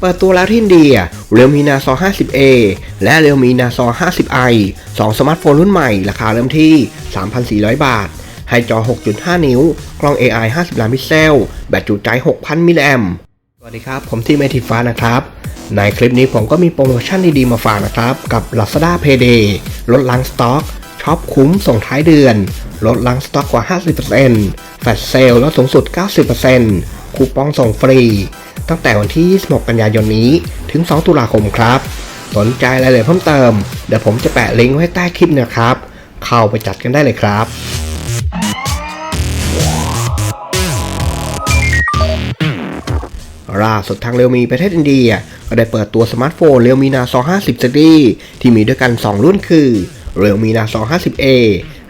เปิดตัวแล้วที่อินเดียเรียวมีนาซอ 50A และเรียวมีนาซอ 50i 2 สมาร์ทโฟนรุ่นใหม่ราคาเริ่มที่ 3,400 บาท ให้จอ 6.5 นิ้ว กล้อง AI 50 ล้านพิกเซล แบตจุใจ 6,000 มิลลิแอมสวัสดีครับ ผมที่เมทิฟ้านะครับ ในคลิปนี้ผมก็มีโปรโมชั่นดีๆ มาฝากนะครับ กับ Lazada Payday ลดล้างสต็อกช็อปคุ้มส่งท้ายเดือน ลดล้างสต็อกกว่า 50%แฟลชเซลลดสูงสุด 90%คูปองส่งฟรี ตั้งแต่วันที่ 26 กันยายนนี้ ถึง 2 ตุลาคมครับ สนใจรายละเอียดเพิ่มเติม เดี๋ยวผมจะแปะลิงก์ไว้ใต้คลิปนะครับ เข้าไปจัดกันได้เลยครับล่าสุดทางเรียวมีประเทศอินเดีย ก็ได้เปิดตัวสมาร์ทโฟนเรียวมีนา 250ซีรีส์ที่มีด้วยกัน 2 รุ่นคือเรียวมีนา 250A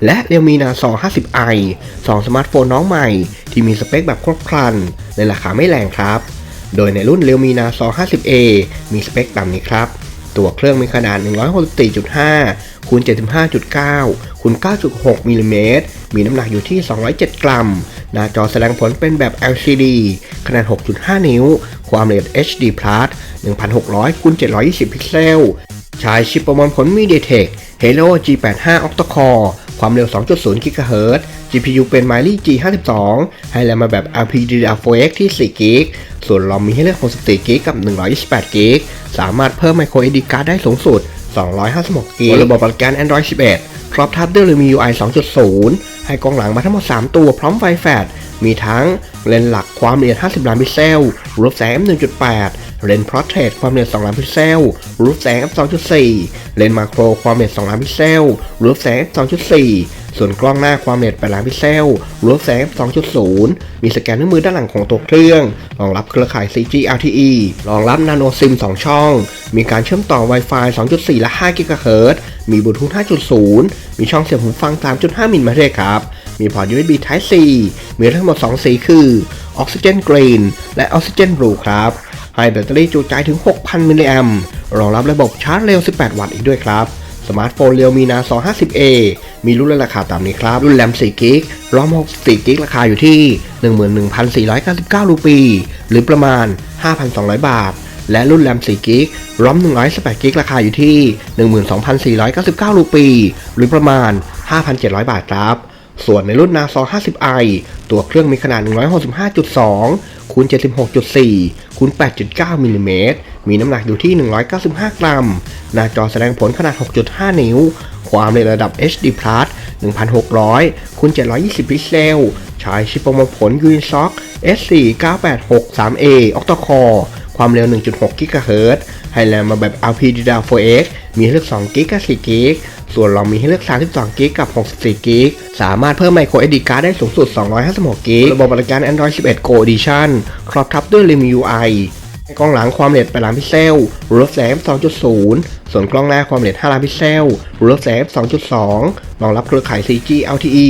และเรียวมีนา 250i 2 สมาร์ทโฟนน้องใหม่ ที่มีสเปคแบบครบครัน ในราคาไม่แรงครับ โดยในรุ่นเรียวมีนา 250A มีสเปคตามนี้ครับ ตัวเครื่องมีขนาด 164.5คูณ75.9คูณ9.6มิลลิเมตร มีน้ำหนักอยู่ที่ 207 กรัม หน้าจอแสดงผลเป็นแบบ LCD ขนาด 6.5 นิ้ว ความละเอียด HD 1600คูณ720 พิกเซลใช้ชิปประมวลผล MediaTek Helio G85 Octa-core ความเร็ว 2.0 GHz GPU เป็น Mali G52 ให้แรมมาแบบ LPDDR4X ที่4 g b ส่วนรอมมีให้เลือก 64 g b กับ 128 g b สามารถเพิ่ม micro SD card ได้สูงสุด 256 g b ระบบปฏิการ Android 11 ครอบทับด้วย MIUI 2.0 ให้กล้องหลังมาทั้งหมด 3 ตัวพร้อมไฟแฟลชมีทั้งเลนส์หลักความละเอียด 50 ล้านพิกเซล รูปแสง f1.8 เลนส์ Portrait ความละเอียด 2 ล้านพิกเซล รูปแสง f2.4 เลนส์มาโครความละเอียด 2 ล้านพิกเซล รูปแสง f2.4 ส่วนกล้องหน้าความละเอียด8ล้านพิกเซลรูปแสง 2.0 มีสแกนนิ้วมือด้านหลังของตัวเครื่อง รองรับเครือข่าย 4G LTE รองรับ Nano SIM 2 ช่อง มีการเชื่อมต่อ Wi-Fi 2.4 และ 5 GHz มีบลูทูธ 5.0 มีช่องเสียบหูฟัง 3.5 มิลลิเมตรครับ มีพอร์ต USB Type C มีทั้งหมด 2 สีคือ Oxygen Green และ Oxygen Blue ครับให้แบตเตอรี่จุใจถึง 6,000 มิลลิแอมรองรับระบบชาร์จเร็ว 18 วัตต์อีกด้วยครับ สมาร์ทโฟนเรียวมีนา 250A มีรุ่นและราคาตามนี้ครับ รุ่นแรม4กิกรอม64กิกราคาอยู่ที่ 11,499 รูปี หรือประมาณ 5,200 บาท และรุ่นแรม4กิกรอม128กิกราคาอยู่ที่ 12,499 รูปี หรือประมาณ 5,700 บาทครับส่วนในรุ่น n a s o 50i ตัวเครื่องมีขนาด 165.2คูณ76.4คูณ8.9มิลลิเมตรมีน้ำหนักอยู่ที่ 195 กรัม หน้าจอแสดงผลขนาด 6.5 นิ้ว ความละเอียดระดับ HD Plus 1600คูณ720 พิกเซล ใช้ชิปประมวลผล Unisoc S49863A Octa-core ความเร็ว 1.6 GHz ให้แรมมาแบบ LPDDR4X มีให้เลือก2 g b กับ4 g b ส่วนเรามีให้เลือก 32 g b กับ 64 g b สามารถเพิ่ม micro SD card ได้สูงสุด 256 g b ระบบบริการ Android 11 Go Edition ครอบทับด้วย MIUI กล้องหลังความละเอียด8ล้านพิกเซลรูปแสง 2.0 ส่วนกล้องหน้าความละเอียด5ล้านพิกเซลรูปแสง 2.2 รองรับเครือข่าย 4G LTE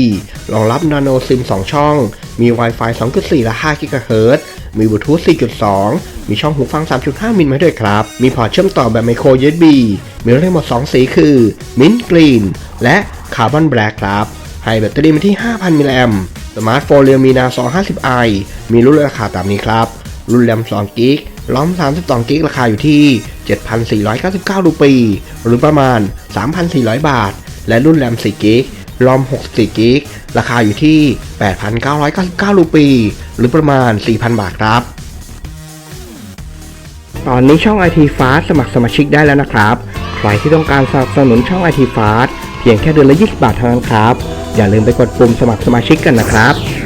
รองรับ Nano SIM 2 ช่อง มี Wi-Fi 2.4 และ 5 GHz มีบลูทูธ 4.2 มีช่องหูฟัง 3.5 มิลมาด้วยครับ มีพอร์ตเชื่อมต่อแบบไมโคร USB มีทั้งหมด 2 สีคือ Mint Green และ Carbon Black ครับให้แบตเตอรี่มาที่ 5,000 มิลลิแอมสมาร์ทโฟนเรียวมีนา 250i มีรุ่นราคาตามนี้ครับ รุ่นแรม2กิก ล้อม 32 กิก ราคาอยู่ที่ 7,499รูปี หรือประมาณ 3,400 บาท และรุ่นแรม 4 กิกล้อม 64 กิก ราคาอยู่ที่ 8,999รูปี หรือประมาณ 4,000 บาทครับ ตอนนี้ช่อง IT Fast สมัครสมาชิกได้แล้วนะครับ ใครที่ต้องการสนับสนุนช่อง IT Fast เพียงแค่เดือนละ 20 บาทเท่านั้นครับ อย่าลืมไปกดปุ่มสมัครสมาชิกกันนะครับ